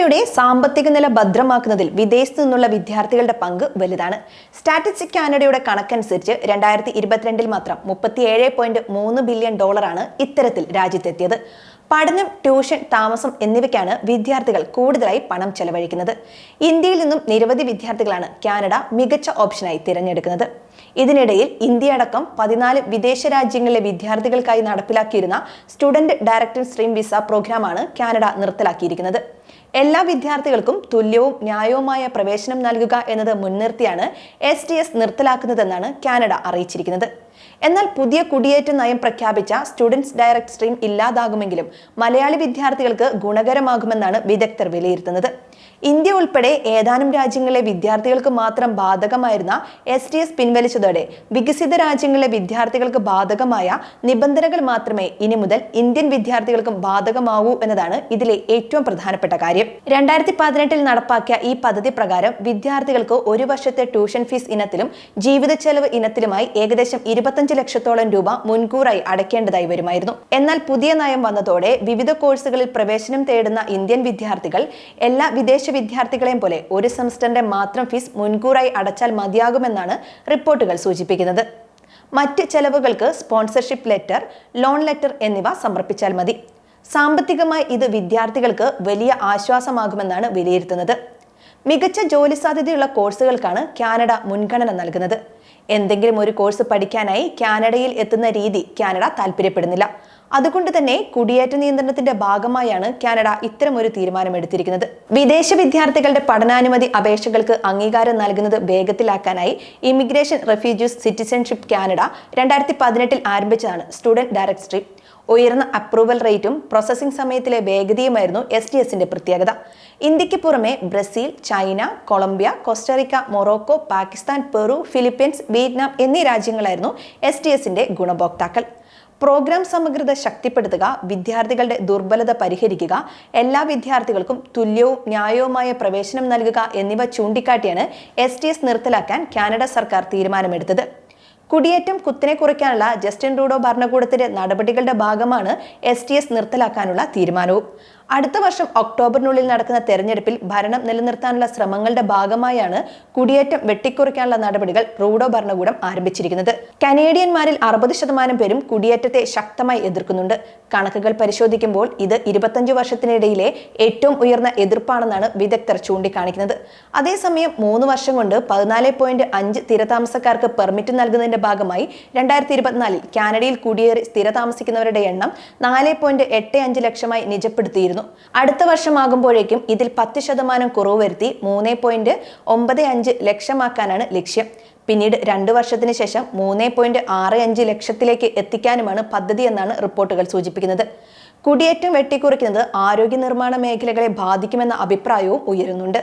ഇന്ത്യയുടെ സാമ്പത്തിക നില ഭദ്രമാക്കുന്നതിൽ വിദേശത്തു നിന്നുള്ള വിദ്യാർത്ഥികളുടെ പങ്ക് വലുതാണ്. സ്റ്റാറ്റിസ്റ്റിക് കാനഡയുടെ കണക്കനുസരിച്ച് രണ്ടായിരത്തി ഇരുപത്തിരണ്ടിൽ മാത്രം മുപ്പത്തിയേഴ് പോയിന്റ് മൂന്ന് ബില്യൺ ഡോളറാണ് ഇത്തരത്തിൽ രാജ്യത്തെത്തിയത്. പഠനം ട്യൂഷൻ താമസം എന്നിവയ്ക്കാണ് വിദ്യാർത്ഥികൾ കൂടുതലായി പണം ചെലവഴിക്കുന്നത്. ഇന്ത്യയിൽ നിന്നും നിരവധി വിദ്യാർത്ഥികളാണ് കാനഡ മികച്ച ഓപ്ഷനായി തിരഞ്ഞെടുക്കുന്നത്. ഇതിനിടയിൽ ഇന്ത്യ അടക്കം പതിനാല് വിദേശ രാജ്യങ്ങളിലെ വിദ്യാർത്ഥികൾക്കായി നടപ്പിലാക്കിയിരുന്ന സ്റ്റുഡന്റ് ഡയറക്ടർ സ്ട്രീം വിസ പ്രോഗ്രാമാണ് കാനഡ നിർത്തലാക്കിയിരിക്കുന്നത്. എല്ലാ വിദ്യാർത്ഥികൾക്കും തുല്യവും ന്യായവുമായ പ്രവേശനം നൽകുക എന്നത് മുൻനിർത്തിയാണ് എസ് ടി എസ് നിർത്തലാക്കുന്നതെന്നാണ് കാനഡ അറിയിച്ചിരിക്കുന്നത്. എന്നാൽ പുതിയ കുടിയേറ്റ നയം പ്രഖ്യാപിച്ച സ്റ്റുഡൻസ് ഡയറക്ട് സ്ട്രീം ഇല്ലാതാകുമെങ്കിലും മലയാളി വിദ്യാർത്ഥികൾക്ക് ഗുണകരമാകുമെന്നാണ് വിദഗ്ധർ വിലയിരുത്തുന്നത്. ഇന്ത്യ ഉൾപ്പെടെ ഏതാനും രാജ്യങ്ങളിലെ വിദ്യാർത്ഥികൾക്ക് മാത്രം ബാധകമായിരുന്ന എസ് ടി എസ് പിൻവലിച്ചതോടെ വികസിത രാജ്യങ്ങളിലെ വിദ്യാർത്ഥികൾക്ക് ബാധകമായ നിബന്ധനകൾ മാത്രമേ ഇനി മുതൽ ഇന്ത്യൻ വിദ്യാർത്ഥികൾക്കും ബാധകമാകൂ എന്നതാണ് ഇതിലെ ഏറ്റവും പ്രധാനപ്പെട്ട കാര്യം. രണ്ടായിരത്തി പതിനെട്ടിൽ നടപ്പാക്കിയ ഈ പദ്ധതി പ്രകാരം വിദ്യാർത്ഥികൾക്ക് ഒരു വർഷത്തെ ട്യൂഷൻ ഫീസ് ഇനത്തിലും ജീവിത ചെലവ് ഇനത്തിലുമായി ഏകദേശം ഇരുപത്തഞ്ച് ലക്ഷത്തോളം രൂപ മുൻകൂറായി അടയ്ക്കേണ്ടതായി വരുമായിരുന്നു. എന്നാൽ പുതിയ നയം വന്നതോടെ വിവിധ കോഴ്സുകളിൽ പ്രവേശനം തേടുന്ന ഇന്ത്യൻ വിദ്യാർത്ഥികൾ എല്ലാ വിദേശ വിദ്യാർത്ഥികളെയും പോലെ ഒരു സെമസ്റ്ററിന്റെ മാത്രം ഫീസ് മുൻകൂറായി അടച്ചാൽ മതിയാകുമെന്നാണ് റിപ്പോർട്ടുകൾ സൂചിപ്പിക്കുന്നത്. മറ്റ് ചെലവുകൾക്ക് സ്പോൺസർഷിപ്പ് ലെറ്റർ ലോൺ ലെറ്റർ എന്നിവ സമർപ്പിച്ചാൽ മതി. സാമ്പത്തികമായി ഇത് വിദ്യാർത്ഥികൾക്ക് വലിയ ആശ്വാസമാകുമെന്നാണ് വിലയിരുത്തുന്നത്. മികച്ച ജോലി സാധ്യതയുള്ള കോഴ്സുകൾക്കാണ് കാനഡ മുൻഗണന നൽകുന്നത്. എന്തെങ്കിലും ഒരു കോഴ്സ് പഠിക്കാനായി കാനഡയിൽ എത്തുന്ന രീതി കാനഡ താല്പര്യപ്പെടുന്നില്ല അതുകൊണ്ട് തന്നെ കുടിയേറ്റ നിയന്ത്രണത്തിന്റെ ഭാഗമായാണ് കാനഡ ഇത്തരം ഒരു തീരുമാനമെടുത്തിരിക്കുന്നത്. വിദേശ വിദ്യാർത്ഥികളുടെ പഠനാനുമതി അപേക്ഷകൾക്ക് അംഗീകാരം നൽകുന്നത് വേഗത്തിലാക്കാനായി ഇമിഗ്രേഷൻ റെഫ്യൂജീസ് സിറ്റിസൺഷിപ്പ് കാനഡ രണ്ടായിരത്തി പതിനെട്ടിൽ ആരംഭിച്ചതാണ് സ്റ്റുഡന്റ് ഡയറക്ടറി ഉയർന്ന അപ്രൂവൽ റേറ്റും പ്രോസസ്സിംഗ് സമയത്തിലെ വേഗതയുമായിരുന്നു എസ് ടി എസിന്റെ പ്രത്യേകത. ഇന്ത്യയ്ക്ക് പുറമെ Brazil China Colombia Costa Rica Morocco Pakistan Peru Philippines Vietnam എന്നീ രാജ്യങ്ങളായിരുന്നു എസ് ടി എസിന്റെ ഗുണഭോക്താക്കൾ. പ്രോഗ്രാം സമഗ്രത ശക്തിപ്പെടുത്തുക വിദ്യാർത്ഥികളുടെ ദുർബലത പരിഹരിക്കുക എല്ലാ വിദ്യാർത്ഥികൾക്കും തുല്യവും ന്യായവുമായ പ്രവേശനം നൽകുക എന്നിവ ചൂണ്ടിക്കാട്ടിയാണ് എസ് ടി എസ് നിർത്തലാക്കാൻ കാനഡ സർക്കാർ തീരുമാനമെടുത്തത്. കുടിയേറ്റം കുത്തിനെ കുറയ്ക്കാനുള്ള ജസ്റ്റിൻ റൂഡോ ഭരണകൂടത്തിന്റെ നടപടികളുടെ ഭാഗമാണ് എസ് ടി എസ് നിർത്തലാക്കാനുള്ള തീരുമാനവും. അടുത്ത വർഷം ഒക്ടോബറിനുള്ളിൽ നടക്കുന്ന തെരഞ്ഞെടുപ്പിൽ ഭരണം നിലനിർത്താനുള്ള ശ്രമങ്ങളുടെ ഭാഗമായാണ് കുടിയേറ്റം വെട്ടിക്കുറയ്ക്കാനുള്ള നടപടികൾ റൂഡോ ഭരണകൂടം ആരംഭിച്ചിരിക്കുന്നത്. കനേഡിയന്മാരിൽ അറുപത് ശതമാനം പേരും കുടിയേറ്റത്തെ ശക്തമായി എതിർക്കുന്നുണ്ട്. കണക്കുകൾ പരിശോധിക്കുമ്പോൾ ഇത് ഇരുപത്തഞ്ച് വർഷത്തിനിടയിലെ ഏറ്റവും ഉയർന്ന എതിർപ്പാണെന്നാണ് വിദഗ്ധർ ചൂണ്ടിക്കാണിക്കുന്നത്. അതേസമയം മൂന്ന് വർഷം കൊണ്ട് പതിനാല് പോയിന്റ് അഞ്ച് സ്ഥിരതാമസക്കാർക്ക് പെർമിറ്റ് നൽകുന്നതിന്റെ ഭാഗമായി രണ്ടായിരത്തി ഇരുപത്തിനാലിൽ കാനഡയിൽ കുടിയേറി സ്ഥിരതാമസിക്കുന്നവരുടെ എണ്ണം നാല് പോയിന്റ് എട്ട് അഞ്ച് ലക്ഷമായി നിജപ്പെടുത്തിയിരുന്നു. അടുത്ത വർഷമാകുമ്പോഴേക്കും ഇതിൽ പത്ത് ശതമാനം കുറവ് വരുത്തി മൂന്ന് പോയിന്റ് ഒമ്പത് അഞ്ച് ലക്ഷമാക്കാനാണ് ലക്ഷ്യം. പിന്നീട് രണ്ട് വർഷത്തിന് ശേഷം മൂന്ന് പോയിന്റ് ആറ് അഞ്ച് ലക്ഷത്തിലേക്ക് എത്തിക്കാനുമാണ് പദ്ധതി എന്നാണ് റിപ്പോർട്ടുകൾ സൂചിപ്പിക്കുന്നത്. കുടിയേറ്റം വെട്ടിക്കുറിക്കുന്നത് ആരോഗ്യ നിർമ്മാണ മേഖലകളെ ബാധിക്കുമെന്ന അഭിപ്രായവും ഉയരുന്നുണ്ട്.